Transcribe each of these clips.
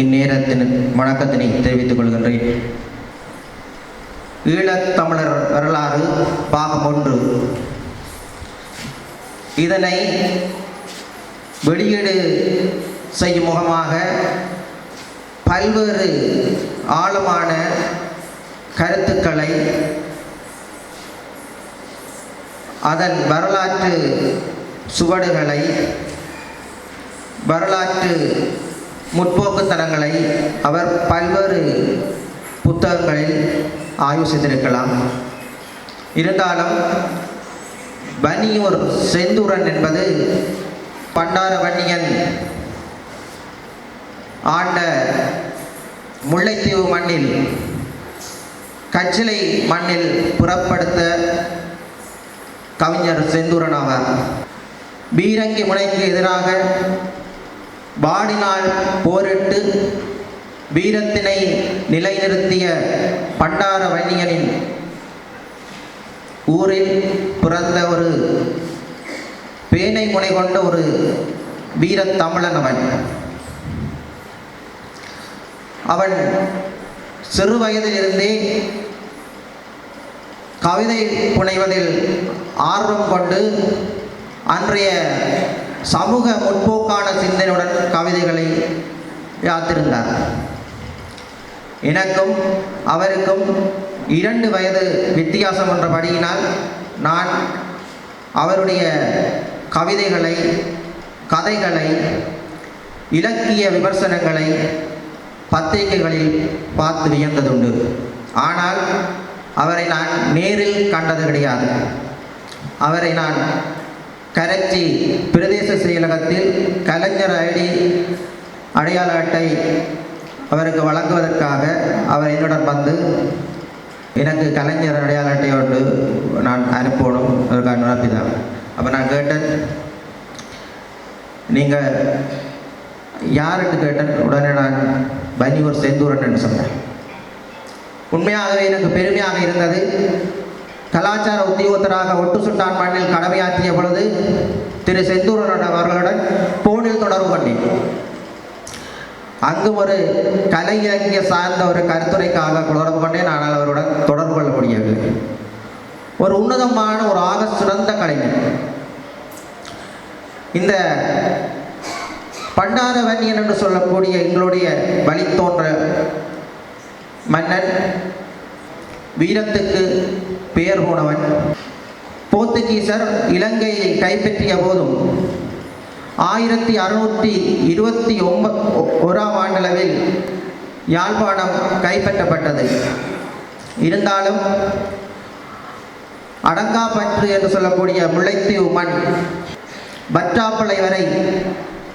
இந்நேரத்தின் வணக்கத்தினை தெரிவித்துக் கொள்கின்றேன். ஈழத்தமிழர் வரலாறு பாகம் ஒன்று. இதனை வெளியீடு செய்யும் முகமாக பல்வேறு ஆழமான கருத்துக்களை அதன் வரலாற்று சுவடுகளை வரலாற்று முற்போக்குத்தனங்களை அவர் பல்வேறு புத்தகங்களில் ஆய்வு செய்திருக்கலாம். இருந்தாலும் வன்னியூர் செந்தூரன் என்பது பண்டார வன்னியன் ஆண்ட முல்லைத்தீவு மண்ணில் கச்சிலை மண்ணில் புறப்படுத்த கவிஞர் செந்தூரன் ஆவார். பீரங்கி முனைக்கு எதிராக வாடினால் போரிட்டு வீரத்தினை நிலைநிறுத்திய பண்டார வன்னியனின் ஊரில் பிறந்த ஒரு பேனை முனை கொண்ட ஒரு வீரத்தமிழன் அவன். அவன் சிறு வயதிலிருந்தே கவிதை புனைவதில் ஆர்வம் கொண்டு அன்றைய சமூக முற்போக்கான சிந்தனையுடன் கவிதைகளை யாத்திருந்தார். எனக்கும் அவருக்கும் இரண்டு வயது வித்தியாசம் என்றபடியினால் நான் அவருடைய கவிதைகளை கதைகளை இலக்கிய விமர்சனங்களை பத்திரிகைகளில் பார்த்து வியந்ததுண்டு. ஆனால் அவரை நான் நேரில் கண்டது கிடையாது. அவரை நான் கரைச்சி பிரதேச செயலகத்தில் கலைஞர் ஐடி அடையாள அட்டை அவருக்கு வழங்குவதற்காக அவர் என்னுடன் வந்து எனக்கு கலைஞர் அடையாள அட்டை ஒன்று நான் அனுப்பணும் அதற்காக நிரப்பிதான் அப்போ நான் கேட்டேன் நீங்கள் யாருன்னு கேட்டேன். உடனே நான் பனியூர் செந்தூரன் சொன்னேன். உண்மையாகவே எனக்கு பெருமையாக இருந்தது. கலாச்சார உத்தியோகத்தராக ஒட்டு சுட்டான் மண்ணில் கடமையாற்றிய பொழுது திரு செந்தூரன் அவர்களுடன் போனில் தொடர்பு கொண்டேன். அங்கு ஒரு கலை இலக்கிய சார்ந்த ஒரு கருத்துரைக்காக தொடர்பு கொண்டேன். ஆனால் அவருடன் தொடர்பு கொள்ள முடியவில்லை. ஒரு உன்னதமான ஒரு ஆக சிறந்த கலைஞர். இந்த பண்டாரவன்யன் என்று சொல்லக்கூடிய எங்களுடைய வழித்தோன்ற மன்னன் வீரத்துக்கு பெயர் போனவன். போர்த்துகீசர் இலங்கையை கைப்பற்றிய போதும் ஆயிரத்தி அறுநூற்றி இருபத்தி ஒம்ப ஓராம் ஆண்டளவில் யாழ்ப்பாணம் கைப்பற்றப்பட்டது. இருந்தாலும் அடங்காப்பற்று என்று சொல்லக்கூடிய முல்லைத்தீவு மண் பற்றாப்பளை வரை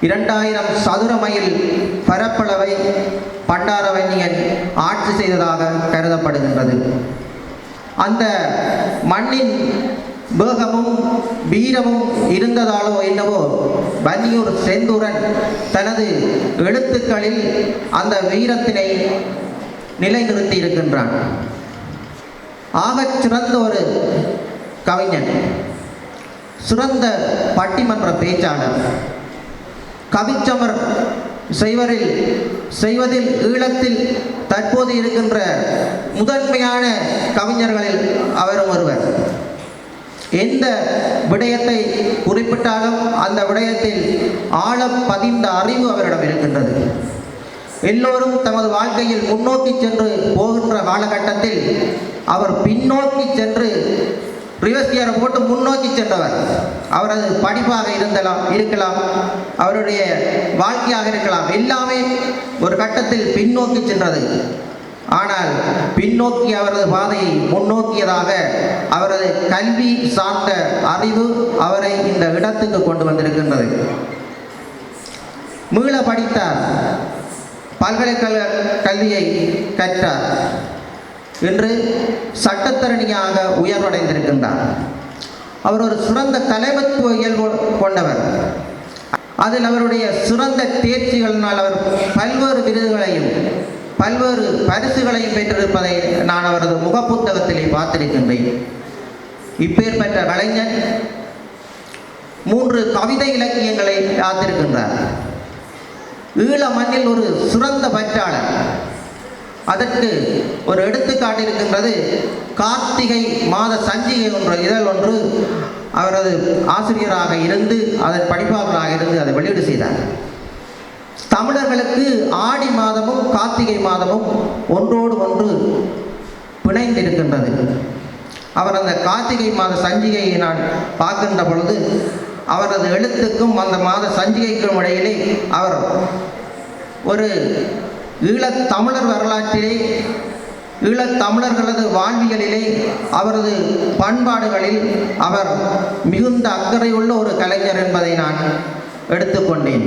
இரண்டாயிரம் சதுர மைல் பரப்பளவை பண்டாரவன்யன் ஆட்சி செய்ததாக கருதப்படுகின்றது அந்த மண்ணின் வேகமும் வீரமும் இருந்ததாலோ என்னவோ வன்னியூர் செந்தூரன் தனது எழுத்துக்களில் அந்த வீரத்தினை நிலைநிறுத்தி இருக்கின்றான் ஆகச் சிறந்த ஒரு கவிஞன் சிறந்த பட்டிமன்ற பேச்சாளர் கவிச்சமர் செய்வரில் செய்வதில் ஈழத்தில் தற்போது இருக்கின்ற முதன்மையான கவிஞர்களில் அவரும் ஒருவர். எந்த விடயத்தை குறிப்பிட்டாலும் அந்த விடயத்தில் ஆழ பதிந்த அறிவு அவரிடம் இருக்கின்றது. எல்லோரும் தமது வாழ்க்கையில் முன்னோக்கி சென்று போகின்ற காலகட்டத்தில் அவர் பின்னோக்கி சென்று ரிவர்ஸ் கியரை போட்டு முன்னோக்கி சென்றவர். அவரது படிப்பாக இருந்தலாம் இருக்கலாம். அவருடைய வாழ்க்கையாக இருக்கலாம். எல்லாமே ஒரு கட்டத்தில் பின்னோக்கி சென்றது. ஆனால் பின்னோக்கி அவரது பாதையை முன்னோக்கியதாக அவரது கல்வி சார்ந்த அறிவு அவரை இந்த இடத்துக்கு கொண்டு வந்திருக்கின்றது. மீள படித்தார். பல்கலைக்கழக கல்வியை கற்றார். இன்று சட்டத்தரணியாக உயர்வடைந்திருக்கின்றார். அவர் ஒரு சிறந்த தலைமைத்துவ இயல்பு கொண்டவர். அதில் அவருடைய சிறந்த தேர்ச்சிகளினால் அவர் பல்வேறு விருதுகளையும் பல்வேறு பரிசுகளையும் பெற்றிருப்பதை நான் அவரது முகப்புத்தகத்திலே பார்த்திருக்கின்றேன். இப்பேர் பெற்ற கலைஞர் மூன்று கவிதை இலக்கியங்களை காத்திருக்கின்றார் ஈழ மண்ணில் ஒரு சிறந்த பற்றாளர். அதற்கு ஒரு எடுத்துக்காட்டு இருக்கின்றது கார்த்திகை மாத சஞ்சிகை ஒன்று இதழ் ஒன்று அவரது ஆசிரியராக இருந்து அதன் படிப்பாளராக இருந்து அதை வெளியீடு செய்தார். தமிழர்களுக்கு ஆடி மாதமும் கார்த்திகை மாதமும் ஒன்றோடு ஒன்று பிணைந்திருக்கின்றது. அவர் அந்த கார்த்திகை மாத சஞ்சிகையை நான் பார்க்கின்ற பொழுது அவரது எழுத்துக்கும் அந்த மாத சஞ்சிகைக்கும் இடையிலே அவர் ஒரு ஈழத்தமிழர் வரலாற்றிலே ஈழத்தமிழர்களது வாழ்வியலிலே அவரது பண்பாடுகளில் அவர் மிகுந்த அக்கறையுள்ள ஒரு கலைஞர் என்பதை நான் எடுத்துக்கொண்டேன்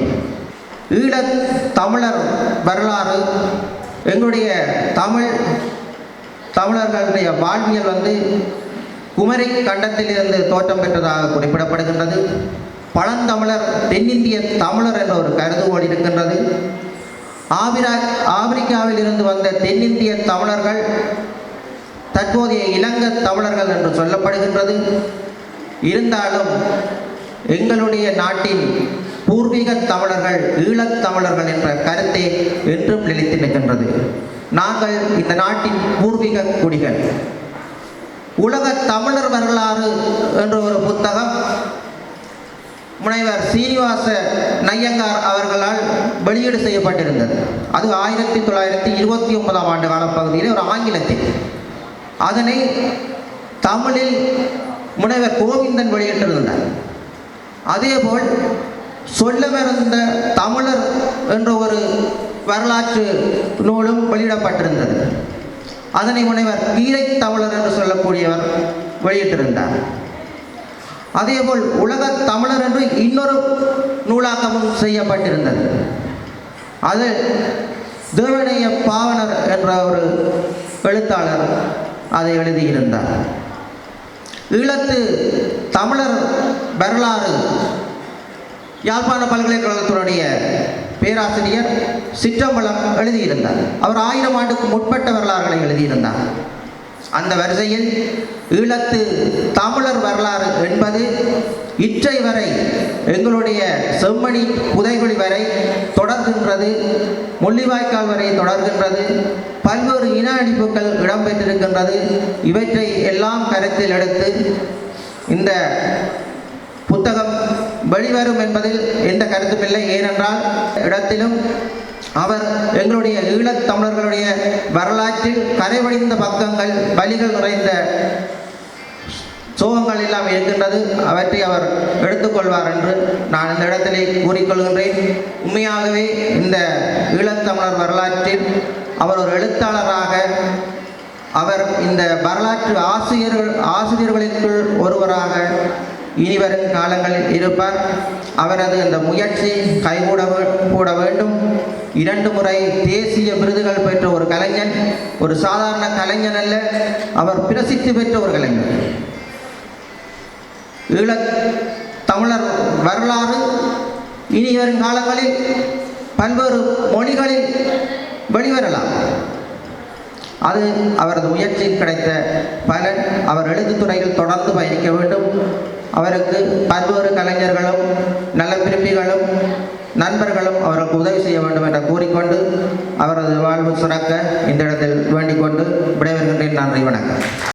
ஈழத் தமிழர் வரலாறு எங்களுடைய தமிழ் தமிழர்களுடைய வாழ்வியல் வந்து குமரி கண்டத்திலிருந்து தோற்றம் பெற்றதாக குறிப்பிடப்படுகின்றது. பழந்தமிழர் தென்னிந்திய தமிழர் என்ற ஒரு கருதுகோள் இருக்கின்றது. ஆபிரா ஆப்பிரிக்காவில் இருந்து வந்த தென்னிந்திய தமிழர்கள் தற்போதைய இலங்கை தமிழர்கள் என்று சொல்லப்படுகின்றது. இருந்தாலும் எங்களுடைய நாட்டின் பூர்வீக தமிழர்கள் ஈழத் தமிழர்கள் என்ற கருத்தை என்றும் நிலைத்து நிற்கின்றது. நாங்கள் இந்த நாட்டின் பூர்வீக குடிகள். உலக தமிழர் வரலாறு என்ற ஒரு புத்தகம் முனைவர் சீனிவாச நையங்கார் அவர்களால் வெளியீடு செய்யப்பட்டிருந்தது. அது ஆயிரத்தி தொள்ளாயிரத்தி இருபத்தி ஒன்பதாம் ஆண்டு காலப்பகுதியில் ஒரு ஆங்கிலத்தில். அதனை தமிழில் முனைவர் கோவிந்தன் வெளியிட்டிருந்தார். அதேபோல் சொல்லவிருந்த தமிழர் என்ற ஒரு வரலாற்று நூலும் வெளியிடப்பட்டிருந்தது. அதனை முனைவர் கீரை தமிழர் என்று சொல்லக்கூடியவர் வெளியிட்டிருந்தார். அதேபோல் உலக தமிழர் என்று இன்னொரு நூலாக்கமும் செய்யப்பட்டிருந்தது. அது தேவனைய பாவனர் என்ற ஒரு எழுத்தாளர் அதை எழுதியிருந்தார். ஈழத்து தமிழர் வரலாறு யாழ்ப்பாண பல்கலைக்கழகத்தினுடைய பேராசிரியர் சிற்றம்பலம் எழுதியிருந்தார். அவர் ஆயிரம் ஆண்டுக்கு முற்பட்ட வரலாறுகளை எழுதியிருந்தார். அந்த வரிசையில் ஈழத்து தமிழர் வரலாறு என்பது இற்றை வரை எங்களுடைய செம்மணி புதைகுழி வரை தொடர்கின்றது முள்ளிவாய்க்கால் வரை தொடர்கின்றது பல்வேறு இன அடிப்புகள் இடம்பெற்றிருக்கின்றது. இவற்றை எல்லாம் கருத்தில் எடுத்து இந்த புத்தகம் வெளிவரும் என்பதில் எந்த கருத்துமில்லை ஏனென்றால் இடத்திலும் அவர் எங்களுடைய ஈழத்தமிழர்களுடைய வரலாற்றில் கரைவடிந்த பக்கங்கள் வழிகள் நிறைந்த சோகங்கள் எல்லாம் இருக்கின்றது. அவற்றை அவர் எடுத்துக்கொள்வார் என்று நான் இந்த இடத்திலே கூறிக்கொள்கின்றேன். உண்மையாகவே இந்த ஈழத்தமிழர் வரலாற்றில் அவர் ஒரு எழுத்தாளராக அவர் இந்த வரலாற்று ஆசிரியர்கள் ஆசிரியர்களுக்குள் ஒருவராக இனிவரும் காலங்களில் இருப்பார். அவரது அந்த முயற்சி கைகூட கூட வேண்டும். இரண்டு முறை தேசிய விருதுகள் பெற்ற ஒரு கலைஞன் ஒரு சாதாரண கலைஞன் அல்ல அவர் பிரசித்தி பெற்ற ஒரு கலைஞர் ஈழ தமிழர் வரலாறு இனி வரும் காலங்களில் பல்வேறு மொழிகளில் வெளிவரலாம். அது அவரது முயற்சியில் கிடைத்த பலன். அவர் எழுத்துத்துறையில் தொடர்ந்து பயணிக்க வேண்டும். அவருக்கு பல்வேறு கலைஞர்களும் நல்ல விரும்பிகளும் நண்பர்களும் அவருக்கு உதவி செய்ய வேண்டும் என்று கூறிக்கொண்டு அவரது வாழ்வு சிறக்க இந்த இடத்தில் வேண்டிக் கொண்டு விடைபெறுகின்றேன். நன்றி வணக்கம்.